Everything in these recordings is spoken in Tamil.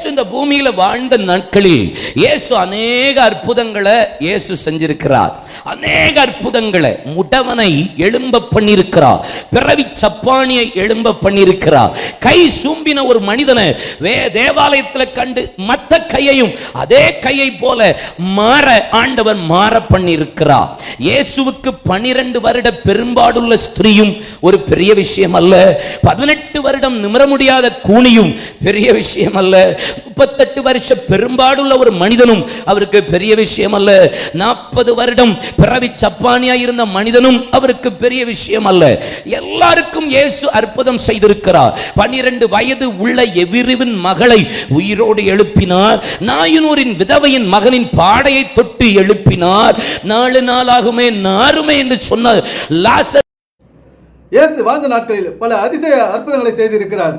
இயேசு இந்த பூமியில வாழ்ந்த நாட்களில் இயேசு அநேக அற்புதங்களை இயேசு செஞ்சிருக்கிறார். அநேக அற்புதங்களை முடவனை எழும்ப பண்ணியிருக்கிறார். பிறவி சப்பானியை எழும்ப பண்ணியிருக்கிறார். கை சூம்பின ஒரு மனிதனை வே தேவாலயத்தில் கண்டு மத்த கையையும் அதே கையை போல மாற ஆண்டவர் மாற பண்ணியிருக்கிறார். இயேசுவுக்கு பனிரெண்டு வருட பெரும்பாடுள்ள ஸ்திரீயும் ஒரு பெரிய விஷயம் அல்ல பதினெட்டு வருடம் நிமிர முடியாத கூனியும் பெரிய விஷயம் அல்ல முப்பத்தெட்டு வருஷ பெரும்பாடுள்ள ஒரு மனிதனும் அவருக்கு பெரிய விஷயம் அல்ல நாற்பது வருடம் பிறவி சப்பானியா இருந்த மனிதனும் அவருக்கு பெரிய விஷயம் அல்ல எல்லாருக்கும் இயேசு அற்புதம் செய்திருக்கிறார். பனிரெண்டு வயது உள்ள எவிரிவின் மகளை உயிரோடு எழுப்பினார். நாயனூரின் விதவையின் மகனின் பாடையை தொட்டு எழுப்பினார். நாலு நாளாகுமே நாருமே என்று சொன்னார். லாசர் இயேசு வாழ்ந்த நாட்களில் பல அதிசய அற்புதங்களை செய்திருக்கிறார்.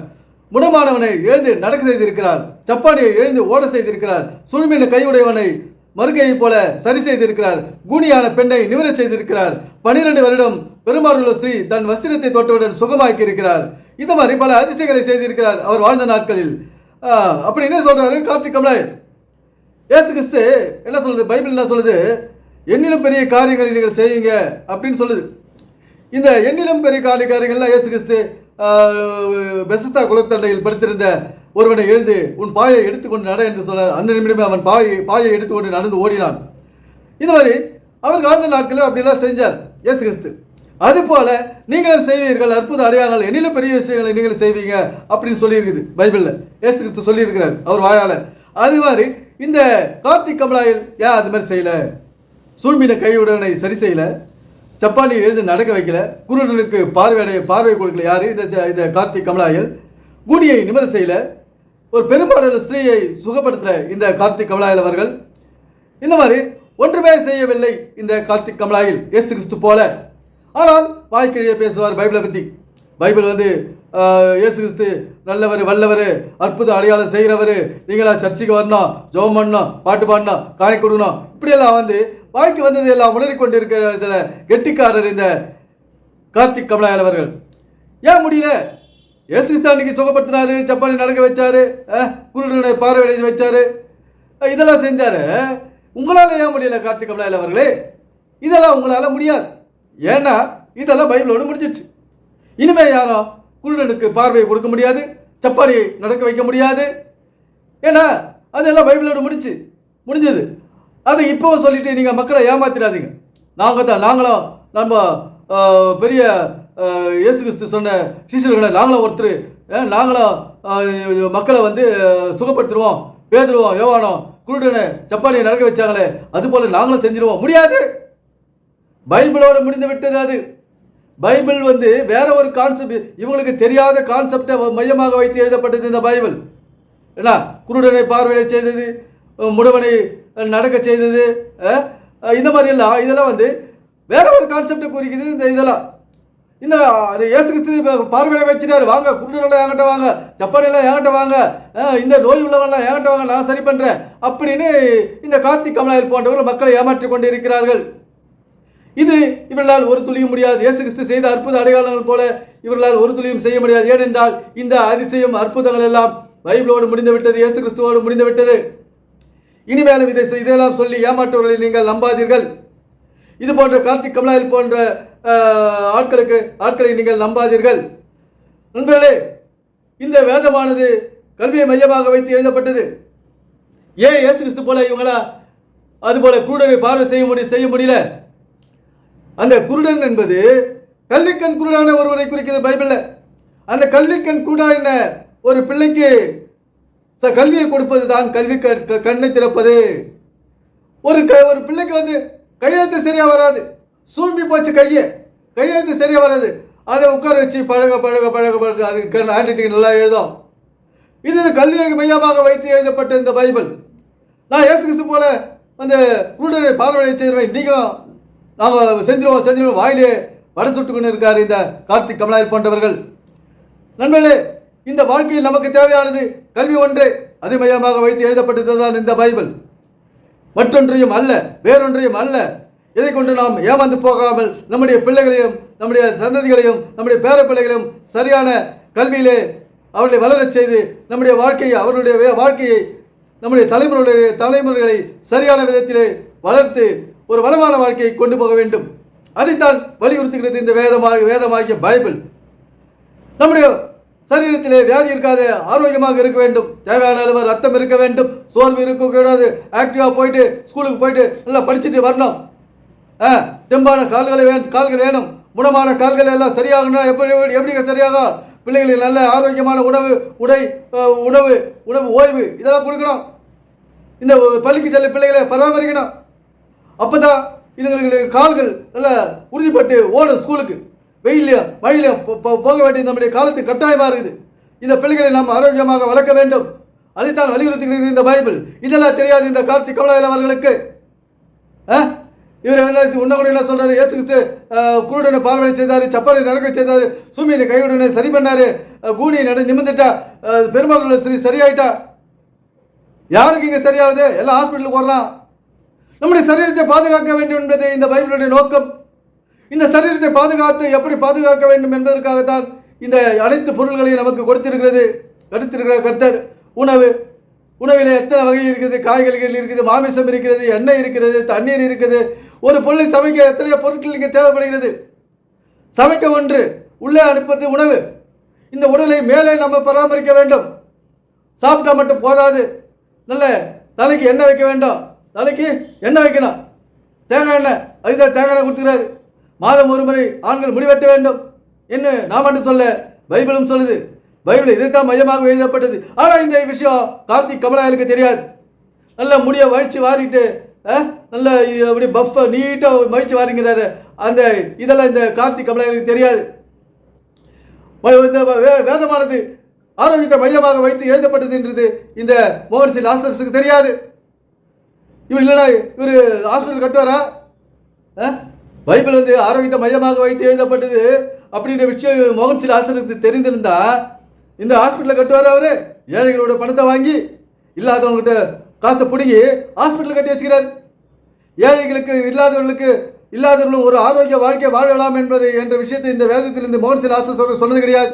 முடமானவனை எழுந்து நடக்க செய்திருக்கிறார். சப்பானியை எழுந்து ஓட செய்திருக்கிறார். சுழுமின கையுடையவனை மறுகையை போல சரி செய்திருக்கிறார். கூனியான பெண்ணை நிமிரச் செய்திருக்கிறார். பனிரெண்டு வருடம் பெருமாறுள்ள ஸ்ரீ தன் வஸ்திரத்தை தொட்டவுடன் சுகமாக்கி இருக்கிறார் இந்த மாதிரி பல அதிசயங்களை செய்திருக்கிறார் அவர் வாழ்ந்த நாட்களில். ஆஹ், அப்படி என்ன சொல்றாரு கார்த்திக் கமலாய் ஏசு கிறிஸ்து என்ன சொல்லுது? பைபிள் என்ன சொல்லுது? என்னிலும் பெரிய காரியங்களை நீங்கள் செய்யுங்க அப்படின்னு சொல்லுது. இந்த எண்ணிலும் பெரிய காரிய காரியங்கள்லாம் ஏசு கிறிஸ்து பெசத்தா குளத்தண்டையில் படுத்திருந்த ஒருவனை எழுந்து உன் பாயை எடுத்துக்கொண்டு நட என்று சொல்ல அந்த நிமிடமே அவன் பாயை பாயை எடுத்துக்கொண்டு நடந்து ஓடினான். இது மாதிரி அவர் காலந்த நாட்களில் அப்படிலாம் செஞ்சார் இயேசு கிறிஸ்து. அதுபோல நீங்களும் செய்வீர்கள். அற்புத அடையாளங்கள். என்னிலும் பெரிய விஷயங்களை நீங்களும் செய்வீங்க அப்படின்னு சொல்லியிருக்குது பைபிளில். இயேசு கிறிஸ்து சொல்லியிருக்கிறார் அவர் வாயால். அது மாதிரி இந்த கார்த்திக் கமலாயில் ஏன் அது மாதிரி செய்யல? சூழ்மீன கையுடனை சரி செய்யலை? சப்பானி எழுந்து நடக்க வைக்கல. குருடனுக்கு பார்வையடைய பார்வை கொடுக்கல யாரு? இந்த இந்த கார்த்திக் கமலாயில் கூடியை நிமிர செய்யல. ஒரு பெரும்பாலான ஸ்திரீயை சுகப்படுத்தல இந்த கார்த்திக் கமலாயில் அவர்கள். இந்த மாதிரி ஒன்றுமே செய்யவில்லை இந்த கார்த்திக் கமலாயில் ஏசு கிறிஸ்து போல. ஆனால் வாய்க்கிழிய பேசுவார் பைபிளை பற்றி பைபிள் வந்து இயேசு கிறிஸ்து நல்லவர் வல்லவர் அற்புத அடையாளம் செய்கிறவர். நீங்களா சர்ச்சுக்கு வரணும் ஜோம் பண்ணணும் பாட்டு பாடணும் காணி கொடுக்கணும். இப்படியெல்லாம் வந்து வாய்க்கு வந்தது எல்லாம் உணரி கொண்டு இருக்கிற இதில் கெட்டிக்காரர் இந்த கார்த்திக் கமலாயல் அவர்கள். ஏன் முடியல? இயேசு கிறிஸ்து அன்னைக்கு சுகப்படுத்தினாரு ஜப்பானி நடக்க வச்சாரு குருடனை பார்வையடை வச்சாரு. இதெல்லாம் செஞ்சார். உங்களால் ஏன் முடியல கார்த்திக் கமலாயல் அவர்களே? இதெல்லாம் உங்களால் முடியாது. ஏன்னா இதெல்லாம் பைபிளோடு முடிஞ்சிட்டு இனிமே யாரும் குருடனுக்கு பார்வையை கொடுக்க முடியாது சப்பானியை நடக்க வைக்க முடியாது. ஏன்னா அதெல்லாம் பைபிளோடு முடிச்சு முடிஞ்சது. அதை இப்போவும் சொல்லிட்டு நீங்கள் மக்களை ஏமாத்திடாதீங்க. நாங்கள் தான் நாங்களும் நம்ம பெரிய இயேசு கிறிஸ்து சொன்ன சீசர்களை நாங்களும் ஒருத்தர் நாங்களும் மக்களை வந்து சுகப்படுத்துருவோம் பேதுருவோம் யோவானோம் குருடனை ஜப்பானியை நடக்க வச்சாங்களே அதுபோல் நாங்களும் செஞ்சிருவோம். முடியாது. பைபிளோடு முடிந்து விட்டது அது. பைபிள் வந்து வேற ஒரு கான்செப்ட் இவங்களுக்கு தெரியாத கான்செப்டை மையமாக வைத்து எழுதப்பட்டது இந்த பைபிள். என்ன குருடனை பார்வையிட செய்தது முடவனை நடக்க செய்தது இந்த மாதிரி எல்லாம் இதெல்லாம் வந்து வேற ஒரு கான்செப்டை குறிக்குது இந்த இதெல்லாம். இந்த இயேசு கிறிஸ்து பார்வையிட வச்சுட்டாரு. வாங்க குருடரெல்லாம் என்கிட்ட வாங்க ஜப்பானெல்லாம் என்கிட்ட வாங்க இந்த நோய் உள்ளவங்களாம் என்கிட்ட வாங்க நான் சரி பண்ணுறேன் அப்படின்னு இந்த கார்த்திக் கமலாயில் போன்றவர்கள் மக்களை ஏமாற்றிக் கொண்டு இருக்கிறார்கள் இது இவர்களால் ஒரு துளியும் முடியாது. இயேசு கிறிஸ்து செய்த அற்புத அடையாளங்கள் போல இவர்களால் ஒரு துளியும் செய்ய முடியாது. ஏனென்றால் இந்த அதிசயம் அற்புதங்கள் எல்லாம் பைபிளோடு முடிந்து விட்டது இயேசு கிறிஸ்துவோடு முடிந்து விட்டது இனிமேலும் இதை இதெல்லாம் சொல்லி ஏமாற்றுவர்களை நீங்கள் நம்பாதீர்கள். இது போன்ற கார்த்திக் கமலாயில் போன்ற ஆட்களுக்கு ஆட்களை நீங்கள் நம்பாதீர்கள். நண்பர்களே இந்த வேதமானது கல்வியை மையமாக வைத்து எழுதப்பட்டது. ஏன் இயேசு கிறிஸ்து போல இவங்களா அதுபோல கூடரை பார்வை செய்ய முடியும் செய்ய முடியல? அந்த குருடன் என்பது கல்விக்கண் குருடான ஒருவரை குறிக்கிறது பைபிளில். அந்த கல்விக்கண் என்ன? ஒரு பிள்ளைக்கு ச- கல்வியை கொடுப்பது தான் கல்வி க- கண்ணை திறப்பது. ஒரு க ஒரு பிள்ளைக்கு வந்து கையெழுத்து சரியாக வராது. சூம்பி போச்சு கையை கையெழுத்து சரியாக வராது. அதை உட்கார வச்சு பழக பழக பழக பழக அதுக்கு ஹேண்ட் ரைட்டிங் நல்லா எழுதும். இது கல்வியை மையமாக வைத்து எழுதப்பட்ட இந்த பைபிள். நான் இயேசு கிறிஸ்து போல அந்த குருடனை பார்வையை செய்வேன் நீங்களும் நாம் செஞ்சிருவோம் செஞ்சிருவோம் வாயிலே வடை சுட்டு கொண்டு இருக்கார் இந்த கார்த்திக் கமலாயர் போன்றவர்கள். நண்பர்களே இந்த வாழ்க்கையில் நமக்கு தேவையானது கல்வி ஒன்றே. அதை மையமாக வைத்து எழுதப்பட்டதுதான் இந்த பைபிள். மற்றொன்றையும் அல்ல வேறொன்றையும் அல்ல. இதை கொண்டு நாம் ஏமாந்து போகாமல் நம்முடைய பிள்ளைகளையும் நம்முடைய சந்ததிகளையும் நம்முடைய பேர பிள்ளைகளையும் சரியான கல்வியிலே அவர்களை வளரச் செய்து நம்முடைய வாழ்க்கையை அவர்களுடைய வாழ்க்கையை நம்முடைய தலைமுறைகளுடைய தலைமுறைகளை சரியான விதத்திலே வளர்த்து ஒரு வளமான வாழ்க்கையை கொண்டு போக வேண்டும். அதைத்தான் வலியுறுத்துகிறது இந்த வேதமாக வேதமாகிய பைபிள். நம்முடைய சரீரத்திலே வியாதி இருக்காது ஆரோக்கியமாக இருக்க வேண்டும். தேவையான அளவு ரத்தம் இருக்க வேண்டும். சோர்வு இருக்கக்கூடாது. ஆக்டிவாக போயிட்டு ஸ்கூலுக்கு போயிட்டு நல்லா படிச்சுட்டு வரணும். ஆ தெம்பான கால்களை வே கால்கள் வேணும். முடமான கால்கள் எல்லாம் சரியாகணும் எப்படி எப்படி சரியாக பிள்ளைகளுக்கு நல்ல ஆரோக்கியமான உணவு உடை உணவு உணவு ஓய்வு இதெல்லாம் கொடுக்கணும். இந்த பள்ளிக்கு செல்ல பிள்ளைகளை பராமரிக்கணும். அப்போ தான் இதுங்களுக்கு கால்கள் நல்லா உறுதிப்பட்டு ஓடும் ஸ்கூலுக்கு. வெயிலையும் வழியிலையும் போக வேண்டிய நம்முடைய காலத்துக்கு கட்டாயமாக இருக்குது. இந்த பிள்ளைகளை நாம் ஆரோக்கியமாக வளர்க்க வேண்டும். அதைத்தான் வலியுறுத்துகிறது இந்த பைபிள். இதெல்லாம் தெரியாது இந்த கார்த்திக் கமலாயல் அவர்களுக்கு. ஆ? இவர் என்ன உன்னகுடி என்ன சொல்றாரு? ஏசு கிறிஸ்து குருடனை பார்வை செய்தார் சப்பானை நடக்க செய்தார் சூமியனை கைவிடனை சரி பண்ணாரு அஹ், கூனியை நட நிமிந்துட்டா பெருமாள் சரி சரியாயிட்டா? யாருக்கு இங்கே சரியாகுது? எல்லாம் ஹாஸ்பிட்டலுக்கு ஓடுறான் நம்முடைய சரீரத்தை பாதுகாக்க வேண்டும் என்பது இந்த பைபிளுடைய நோக்கம். இந்த சரீரத்தை பாதுகாத்து எப்படி பாதுகாக்க வேண்டும் என்பதற்காகத்தான் இந்த அனைத்து பொருள்களையும் நமக்கு கொடுத்திருக்கிறது. கொடுத்திருக்கிற கர்த்தர் உணவு. உணவில் எத்தனை வகை இருக்குது? காய்கறிகள் இருக்குது மாமிசம் இருக்கிறது எண்ணெய் இருக்கிறது தண்ணீர் இருக்குது. ஒரு பொருளை சமைக்க எத்தனையோ பொருட்கள் இங்கே தேவைப்படுகிறது. சமைக்க ஒன்று உள்ளே அனுப்புறது உணவு. இந்த உடலை மேலே நம்ம பராமரிக்க வேண்டும். சாப்பிட்டா மட்டும் போதாது. நல்ல தலைக்கு எண்ணெய் வைக்க வேண்டும். தலைக்கு எண்ணெய் வைக்கணும்? தேங்காய் எண்ணெய். அதுதான் தேங்காய் எண்ணெய் கொடுத்துக்கிறாரு. மாதம் ஒரு முறை ஆண்கள் முடிவெட்ட வேண்டும். என்ன நான் மட்டும் சொல்ல பைபிளும் சொல்லுது. பைபிள் இதைத்தான் மையமாக எழுதப்பட்டது. ஆனால் இந்த விஷயம் கார்த்திக் கமலாயலுக்கு தெரியாது. நல்ல முடிய வழிச்சு வாரிட்டு நல்ல இது அப்படி பஃப்பை நீட்டாக மழிச்சு வாரிங்கிறாரு. அந்த இதெல்லாம் இந்த கார்த்திக் கமலாயலுக்கு தெரியாது. இந்த வே- வேதமானது ஆரோக்கியத்தை மையமாக வைத்து எழுதப்பட்டது என்றது இந்த மோகன் சி லாசர்ஸுக்கு தெரியாது. இவர் இல்லைனா இவர் ஹாஸ்பிட்டல் கட்டுவாரா? ஆ? பைபிள் வந்து ஆரோக்கியத்தை மையமாக வைத்து எழுதப்பட்டது அப்படின்ற விஷயம் மோகன்சில் ஆசிரியருக்கு தெரிந்திருந்தா இந்த ஹாஸ்பிட்டலில் கட்டுவார் அவர்? ஏழைகளோட பணத்தை வாங்கி இல்லாதவங்ககிட்ட காசை பிடுங்கி ஹாஸ்பிட்டல் கட்டி வச்சுக்கிறார். ஏழைகளுக்கு இல்லாதவர்களுக்கு இல்லாதவர்களும் ஒரு ஆரோக்கிய வாழ்க்கை வாழலாம் என்பது என்ற விஷயத்தை இந்த வேதத்தில் இந்த மோகன் சி சொன்னது கிடையாது.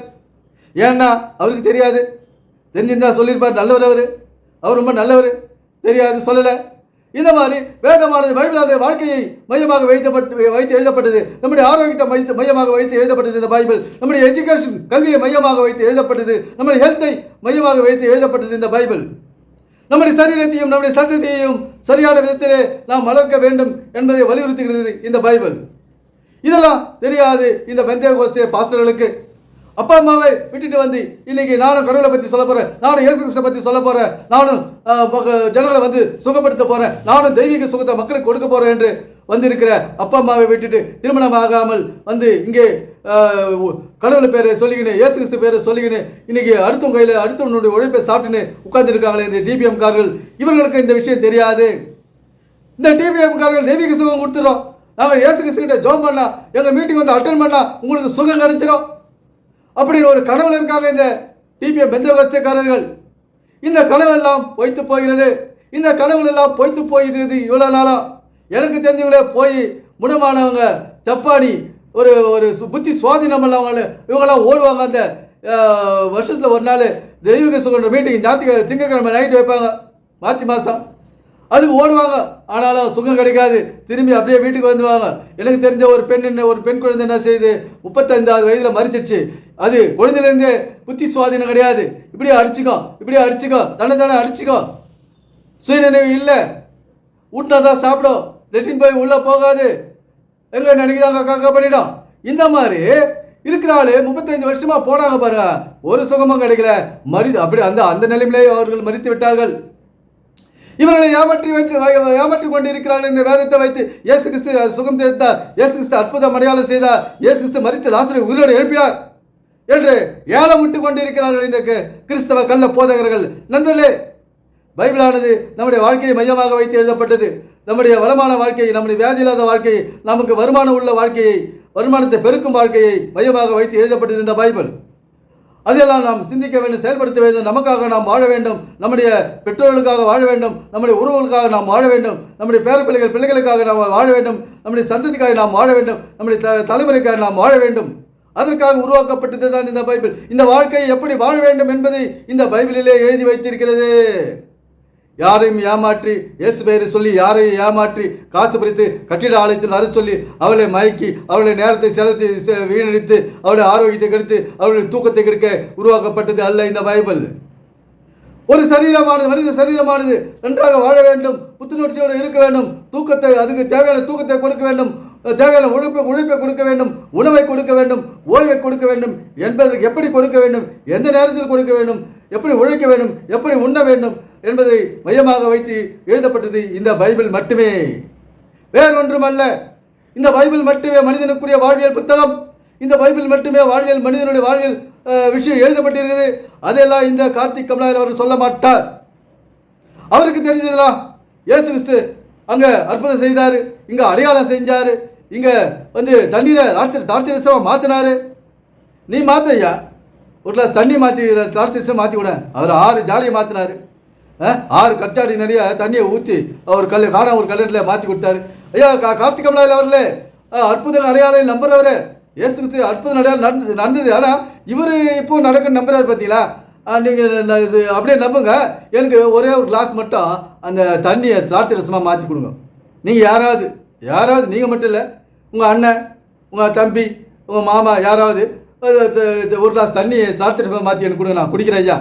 ஏன்னா அவருக்கு தெரியாது. தெரிஞ்சிருந்தா சொல்லியிருப்பார் நல்லவர் அவர். அவர் ரொம்ப நல்லவர். தெரியாது சொல்லலை. இந்த மாதிரி வேதமானது பைபிளானது வாழ்க்கையை மையமாக வைத்தப்பட்டு வைத்து எழுதப்பட்டது. நம்முடைய ஆரோக்கியத்தை மைத்து மையமாக வைத்து எழுதப்பட்டது இந்த பைபிள். நம்முடைய எஜுகேஷன் கல்வியை மையமாக வைத்து எழுதப்பட்டது. நம்முடைய ஹெல்த்தை மையமாக வைத்து எழுதப்பட்டது இந்த பைபிள். நம்முடைய சரீரத்தையும் நம்முடைய சத்தத்தையும் சரியான விதத்திலே நாம் வளர்க்க வேண்டும் என்பதை வலியுறுத்துகிறது இந்த பைபிள். இதெல்லாம் தெரியாது இந்த பெந்தே கோஸ்தே பாஸ்டர்களுக்கு. அப்பா அம்மாவை விட்டுட்டு வந்து இன்னைக்கு நானும் கடவுளை பற்றி சொல்ல போறேன் நானும் இயேசு கிறிஸ்தை பற்றி சொல்ல போறேன் நானும் ஜனங்களை வந்து சுகப்படுத்த போறேன் நானும் தெய்வீக சுகத்தை மக்களுக்கு கொடுக்க போறேன் என்று வந்திருக்கிற அப்பா அம்மாவை விட்டுட்டு திருமணம் ஆகாமல் வந்து இங்கே கடவுள் கடவுளை பேரை சொல்லிக்கின்னு இயேசு கிறிஸ்து பேரை சொல்லிக்கின்னு இன்னைக்கு அடுத்தவங்க கையில் அடுத்தவனுடைய உழைப்பை சாப்பிட்டுன்னு உட்கார்ந்துருக்காங்களே இந்த டிபிஎம் கார்கள். இவர்களுக்கு இந்த விஷயம் தெரியாது. இந்த டிபிஎம் கார்கள் தெய்வீக சுகம் கொடுத்துறோம் நாங்கள் இயேசு கிறிஸ்து கிட்ட ஜோம் பண்ணலாம் எங்கள் மீட்டிங் வந்து அட்டன் பண்ணலாம் உங்களுக்கு சுகம் கிடைச்சிரும். அப்படின்னு ஒரு கனவுல இருக்காங்க இந்த டிபிஎம் பெந்தவஸ்தக்காரர்கள் இந்த கனவு எல்லாம் பொய்த்து போகிறது. இந்த கனவுகள் எல்லாம் பொய்த்து போகிறது இவ்வளோ நாளாக எனக்கு தெரிஞ்சவங்களே போய் முடமானவங்க ஜப்பானி ஒரு ஒரு சு- புத்தி சுவாதீனம் இல்லாமல் இவங்கெல்லாம் ஓடுவாங்க அந்த வருஷத்தில் ஒரு நாள் தெய்வீக சுகன்ற மீட்டிங் ஞாயிற்றுக்கிழமை திங்கக்கிழமை நைட்டு வைப்பாங்க. மார்ச் மாதம் அதுக்கு ஓடுவாங்க. ஆனாலும் சுகம் கிடைக்காது. திரும்பி அப்படியே வீட்டுக்கு வந்துவாங்க எனக்கு தெரிஞ்ச ஒரு பெண் என்ன ஒரு பெண் குழந்தை என்ன செய்யுது முப்பத்தைந்தாவது வயதில் மறிச்சிடுச்சு அது குழந்தையிலேருந்தே புத்தி சுவாதீனம் கிடையாது. இப்படியே அடிச்சுக்கோ இப்படியே அடிச்சுக்கோ தானே தானே அடிச்சுக்கோ. சுயநினைவு இல்லை. ஊட்டினா தான் சாப்பிடும். லெட்டின் போய் உள்ளே போகாது. எங்கே நினைக்கிறாங்க? காக்கா பண்ணிடும் இந்த மாதிரி இருக்கிற ஆளு முப்பத்தஞ்சு வருஷமாக போனாங்க பாருங்க. ஒரு சுகமும் கிடைக்கல. மறி அப்படி அந்த அந்த நிலைமையிலே அவர்கள் மறித்து விட்டார்கள். இவர்களை ஏமாற்றி வைத்து வை- ஏமாற்றிக் கொண்டிருக்கிறார்கள் இந்த வேதத்தை வைத்து இயேசு கிறிஸ்து சுகம் தேர்த்தார். இயேசு கிறிஸ்து அற்புதம் அடையாளம் செய்தார். இயேசு கிறிஸ்து மறித்து லாசரை உயிரோடு எழுப்பினார் என்று ஏலம் விட்டு கொண்டிருக்கிறார்கள் இந்த கிறிஸ்தவ கள்ள போதகர்கள். நண்பர்களே பைபிளானது நம்முடைய வாழ்க்கையை மையமாக வைத்து எழுதப்பட்டது. நம்முடைய வளமான வாழ்க்கையை நம்முடைய வியாதி இல்லாத வாழ்க்கையை நமக்கு வருமானம் உள்ள வாழ்க்கையை வருமானத்தை பெருக்கும் வாழ்க்கையை மையமாக வைத்து எழுதப்பட்டது இந்த பைபிள். அதையெல்லாம் நாம் சிந்திக்க வேண்டும் செயல்படுத்த வேண்டும். நமக்காக நாம் வாழ வேண்டும். நம்முடைய பெற்றோர்களுக்காக வாழ வேண்டும். நம்முடைய உறவுகளுக்காக நாம் வாழ வேண்டும். நம்முடைய பேர பிள்ளைகள் பிள்ளைகளுக்காக நாம் வாழ வேண்டும். நம்முடைய சந்ததிக்காக நாம் வாழ வேண்டும். நம்முடைய த தலைமுறைக்காக நாம் வாழ வேண்டும். அதற்காக உருவாக்கப்பட்டது தான் இந்த பைபிள். இந்த வாழ்க்கையை எப்படி வாழ வேண்டும் என்பதை இந்த பைபிளிலே எழுதி வைத்திருக்கிறது. யாரையும் ஏமாற்றி இயேசு பெயரை சொல்லி யாரையும் ஏமாற்றி காசு பறித்து கட்டிட ஆலயத்தில் அரை சொல்லி அவளை மயக்கி அவளுடைய நேரத்தை செலத்தி வீணடித்து அவளுடைய ஆரோக்கியத்தை கெடுத்து அவளுடைய தூக்கத்தை கெடுக்க உருவாக்கப்பட்டது அல்ல இந்த பைபிள். ஒரு சரீரமானது மனித சரீரமானது நன்றாக வாழ வேண்டும் புத்துணர்ச்சியோடு இருக்க வேண்டும் தூக்கத்தை அதுக்கு தேவையான தூக்கத்தை கொடுக்க வேண்டும் தேவையான உழைப்பை உழைப்பை கொடுக்க வேண்டும் உணவை கொடுக்க வேண்டும் ஓய்வை கொடுக்க வேண்டும் என்பதற்கு எப்படி கொடுக்க வேண்டும் எந்த நேரத்தில் கொடுக்க வேண்டும் எப்படி உழைக்க வேண்டும் எப்படி உண்ண வேண்டும் என்பதை மையமாக வைத்து எழுதப்பட்டது இந்த பைபிள் மட்டுமே. வேறொன்றுமல்ல இந்த பைபிள் மட்டுமே மனிதனுக்குரிய வாழ்வியல் புத்தகம். இந்த பைபிள் மட்டுமே வாழ்வியல் மனிதனுடைய வாழ்வியல் விஷயம் எழுதப்பட்டிருக்கிறது. அதெல்லாம் இந்த கார்த்திக் கமலாயில் அவர் சொல்ல மாட்டார். அவருக்கு தெரிஞ்சதெல்லாம் இயேசு கிறிஸ்து அங்கே அற்புதம் செய்தார் இங்கே அடையாளம் செஞ்சார் இங்கே வந்து தண்ணீரை ராட்ச தாட்சரசமாக மாற்றினார் நீ மாற்றையா ஒரு கிளாஸ் தண்ணி மாற்றி தாட்சரசம் மாற்றி விட. அவர் ஆறு ஜாலியை மாற்றினார் ஆறு கச்சாடி நிறைய தண்ணியை ஊற்றி அவர் கல் காண ஒரு கல்யாணத்தில் மாற்றி கொடுத்தாரு. ஐயா கா கார்த்திக் கமலாயில் அவர்களே அற்புத அடையாளம் நம்புறவர். இயேசு கிறிஸ்து அற்புத அடையாளம் நடந்தது நடந்தது. ஆனால் இவர் இப்போ நடக்க நம்புறாரு பார்த்தீங்களா நீங்கள் இது அப்படியே நம்புங்க. எனக்கு ஒரே ஒரு கிளாஸ் மட்டும் அந்த தண்ணியை திராட்சை ரசமாக மாற்றி கொடுங்க. நீங்கள் யாராவது யாராவது நீங்கள் மட்டும் இல்லை உங்கள் அண்ணன் உங்கள் தம்பி உங்கள் மாமா யாராவது ஒரு ஒரு கிளாஸ் தண்ணி திராட்சை ரசமாக மாற்றி எனக்கு கொடுங்க. நான் குடிக்கிறேன் ஐயா.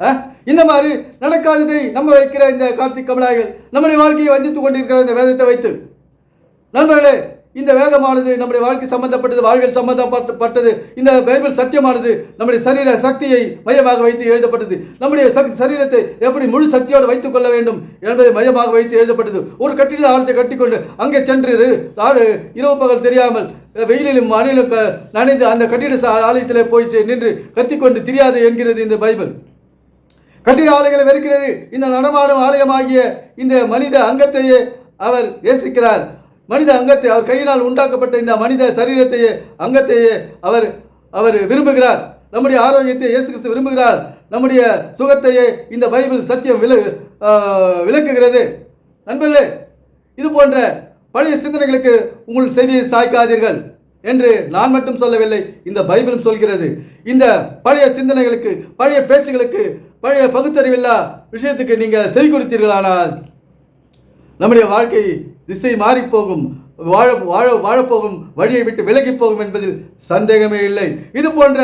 ஆ? இந்த மாதிரி நடக்காததை நம்ம வைக்கிற இந்த கார்த்திக் கமலாய்கள் நம்முடைய வாழ்க்கையை வஞ்சித்து கொண்டிருக்கிற இந்த வேதத்தை வைத்து நண்பர்களே இந்த வேதமானது நம்முடைய வாழ்க்கை சம்பந்தப்பட்டது வாழ்வில் சம்பந்தப்பட்டது இந்த பைபிள் சத்தியமானது நம்முடைய சரீர சக்தியை மையமாக வைத்து எழுதப்பட்டது. நம்முடைய சரீரத்தை எப்படி முழு சக்தியோடு வைத்துக் கொள்ள வேண்டும் என்பதை மையமாக வைத்து எழுதப்பட்டது. ஒரு கட்டிட ஆழத்தை கட்டிக்கொண்டு அங்கே சென்று இரவு பகல் தெரியாமல் வெயிலிலும் மழையிலும் நனைந்து அந்த கட்டிட ஆலயத்தில் போய் நின்று கத்திக்கொண்டு தெரியாது என்கிறது இந்த பைபிள். கட்டிட ஆலைகளை வெறுக்கிறது. இந்த நடமாடும் ஆலயமாகிய இந்த மனித அங்கத்தையே அவர் நேசிக்கிறார். மனித அங்கத்தை அவர் கையினால் உண்டாக்கப்பட்ட இந்த மனித சரீரத்தையே அங்கத்தையே அவர் அவர் விரும்புகிறார். நம்முடைய ஆரோக்கியத்தை இயேசு கிறிஸ்து விரும்புகிறார். நம்முடைய சுகத்தையே இந்த பைபிள் சத்தியம் வில விளக்குகிறது. நண்பர்களே இது போன்ற பழைய சிந்தனைகளுக்கு உங்கள் செவியை சாய்க்காதீர்கள் என்று நான் மட்டும் சொல்லவில்லை இந்த பைபிளும் சொல்கிறது. இந்த பழைய சிந்தனைகளுக்கு பழைய பேச்சுகளுக்கு பழைய பகுத்தறிவில்லா விஷயத்துக்கு நீங்கள் செவி கொடுத்தீர்களானால் நம்முடைய வாழ்க்கை திசை மாறிப்போகும் வாழ வாழ வாழப்போகும் வழியை விட்டு விலகி போகும் என்பதில் சந்தேகமே இல்லை. இது போன்ற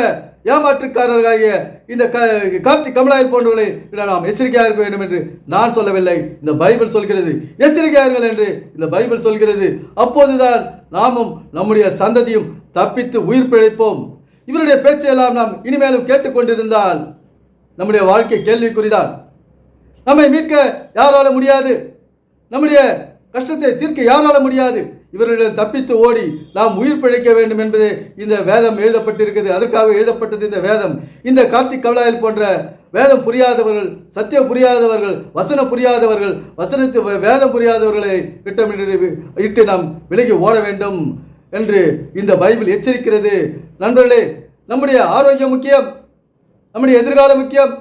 ஏமாற்றுக்காரர்களாகிய இந்த க கார்த்தி கமலாயல் போன்றவர்களை நாம் எச்சரிக்கையாக இருக்க வேண்டும் என்று நான் சொல்லவில்லை. இந்த பைபிள் சொல்கிறது. எச்சரிக்கையார்கள் என்று இந்த பைபிள் சொல்கிறது. அப்போதுதான் நாமும் நம்முடைய சந்ததியும் தப்பித்து உயிர் பிழைப்போம். இவருடைய பேச்சையெல்லாம் நாம் இனிமேலும் கேட்டுக்கொண்டிருந்தால் நம்முடைய வாழ்க்கை கேள்விக்குறிதான். நம்மை மீட்க யாரால முடியாது. நம்முடைய கஷ்டத்தை தீர்க்க யாரால முடியாது. இவர்களிடம் தப்பித்து ஓடி நாம் உயிர் பிழைக்க வேண்டும் என்பது இந்த வேதம் எழுதப்பட்டிருக்கிறது. அதற்காக எழுதப்பட்டது இந்த வேதம். இந்த கார்த்திக் கவலாயில் போன்ற வேதம் புரியாதவர்கள் சத்தியம் புரியாதவர்கள் வசனம் புரியாதவர்கள் வசனத்து வேதம் புரியாதவர்களை திட்டமிட்டு இட்டு நாம் விலகி ஓட வேண்டும் என்று இந்த பைபிள் எச்சரிக்கிறது. நண்பர்களே நம்முடைய ஆரோக்கியம் முக்கியம். நம்முடைய எதிர்காலம் முக்கியம்.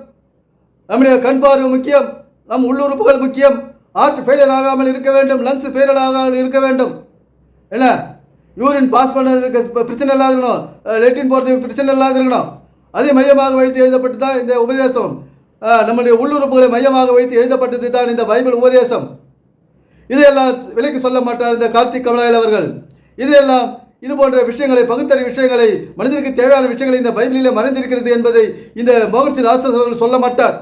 நம்முடைய கண் பார்வை முக்கியம். நம் உள்ளுறுப்புகள் முக்கியம். ஹார்ட் ஃபெயிலியர் ஆகாமல் இருக்க வேண்டும். லங்ஸ் ஃபெயிலியர் ஆகாமல் இருக்க வேண்டும். என்ன? யூரின் பாஸ் பண்ணதுக்கு இருக்க பிரச்சனை இல்லாத இருக்கணும். லெட்டின் போகிறதுக்கு பிரச்சனை இல்லாத இருக்கணும். அதை மையமாக வைத்து எழுதப்பட்டு தான் இந்த உபதேசம். நம்முடைய உள்ளுறுப்புகளை மையமாக வைத்து எழுதப்பட்டது தான் இந்த பைபிள் உபதேசம். இதையெல்லாம் விலைக்கு சொல்ல மாட்டார் இந்த கார்த்திக் கமலாயல் அவர்கள். இதையெல்லாம் இது போன்ற விஷயங்களை பகுத்தறி விஷயங்களை மனிதனுக்கு தேவையான விஷயங்களை இந்த பைபிளிலே மறைந்திருக்கிறது என்பதை இந்த மோகன்சி லாசஸ் அவர்கள் சொல்ல மாட்டார்.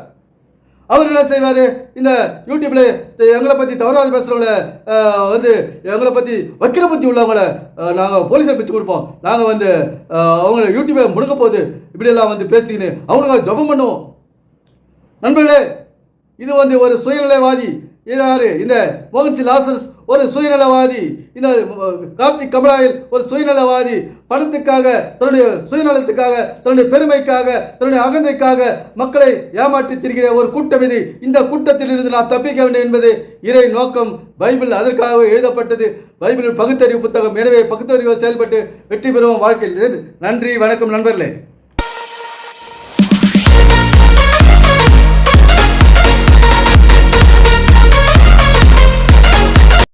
அவர் என்ன செய்வார்? இந்த யூடியூப்பில் எங்களை பற்றி தவறாக பேசுகிறவங்கள வந்து எங்களை பற்றி வக்கிர புத்தி உள்ளவங்கள நாங்கள் போலீஸை பிச்சு கொடுப்போம். நாங்கள் வந்து அவங்கள யூடியூப்பை முடங்க போது இப்படியெல்லாம் வந்து பேசிக்கின்னு அவங்களுக்காக ஜபம் பண்ணுவோம். நண்பர்களே இது வந்து ஒரு சுயநிலைவாதி. இதாரு இந்த மோகன்சி லாசஸ் ஒரு சுயநலவாதி இந்த கார்த்திக் கமலாயில் ஒரு சுயநலவாதி பணத்துக்காக தன்னுடைய சுயநலத்துக்காக தன்னுடைய பெருமைக்காக தன்னுடைய அகந்தைக்காக மக்களை ஏமாற்றி திரிகிற ஒரு கூட்டம் இது. இந்த கூட்டத்திலிருந்து நாம் தப்பிக்க வேண்டும் என்பது இறை நோக்கம். பைபிள் அதற்காக எழுதப்பட்டது. பைபிள் பகுத்தறிவு புத்தகம். எனவே பகுத்தறிவு செயல்பட்டு வெற்றி பெறுவோம் வாழ்க்கையில். நன்றி வணக்கம் நண்பர்களே.